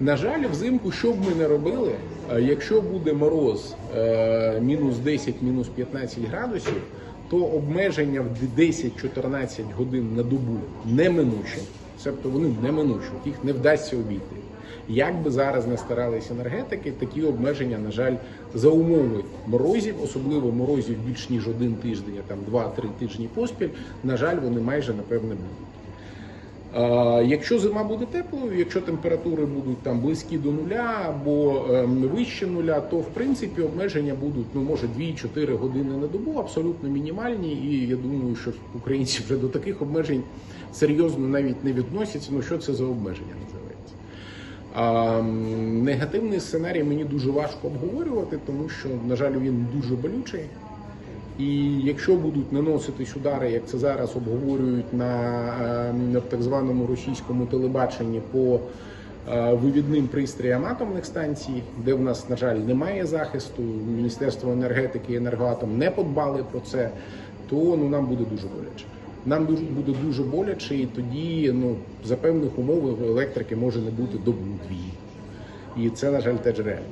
На жаль, взимку, що б ми не робили, е, якщо буде мороз е, мінус 10, мінус 15 градусів, то обмеження в 10-14 годин на добу неминучі. Тобто вони неминучі, їх не вдасться обійти. Як би зараз не старалися енергетики, такі обмеження, на жаль, за умови морозів, особливо морозів більш ніж один тиждень, а там 2-3 тижні поспіль, на жаль, вони майже напевне будуть. Якщо зима буде теплою, якщо температури будуть там близькі до нуля або ем, вище нуля, то в принципі обмеження будуть ну може 2-4 години на добу, абсолютно мінімальні. І я думаю, що українці вже до таких обмежень серйозно навіть не відносяться. Ну що це за обмеження називається? А, негативний сценарій мені дуже важко обговорювати, тому що, на жаль, він дуже болючий. І якщо будуть наноситись удари, як це зараз обговорюють на, е, на так званому російському телебаченні по е, вивідним пристроям атомних станцій, де в нас, на жаль, немає захисту, Міністерство енергетики і енергоатом не подбали про це, то ну нам буде дуже боляче. Нам буде дуже боляче, і тоді ну за певних умов електрики може не бути добу дві. І це, на жаль, теж реально.